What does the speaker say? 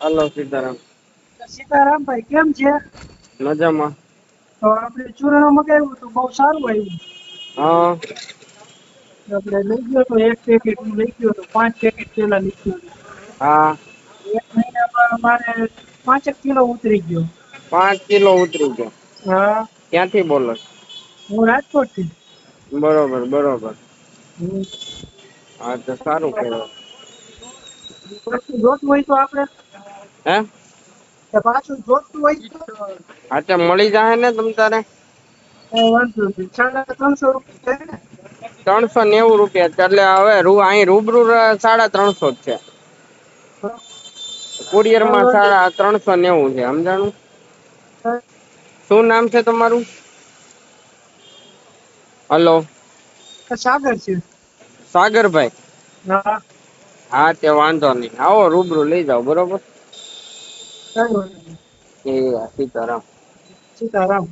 Hello Sitaram. Sitaram ભાઈ કેમ છે? મજામાં. તો આપણે ચૂરણ મગાવ્યું તો બહુ સારું આવ્યું. હા. આપણે લઈ ગયો તો એક પેકેટ હું લઈ ગયો તો પાંચ પેકેટ પેલા લઈ ગયો. હા. એક મહિનામાં મારે પાંચેક કિલો ઉતરી ગયો. પાંચ કિલો ઉતરી ગયો. હા. ક્યાંથી બોલો? હું રાજકોટથી બરોબર. બરોબર હા તો સારું કહેવાય. જોતું હોય તો આપણે હે? પાછું જોતું હોય તો હા તો મળી જાય ને તમ તારે? ત્રણસો નેવું રૂપિયા એટલે હવે અહીં રૂબરૂ સાડા ત્રણસો જ છે. કુરિયરમાં સાડા ત્રણસો નેવું છે. સમજાણું? શું નામ છે તમારું? હલો. સાગર છે. સાગરભાઈ? હા. તે વાંધો નહીં. આવો રૂબરૂ લઈ જાઓ બરોબર? કઈ નહીં એ સીતારામ. સીતારામ.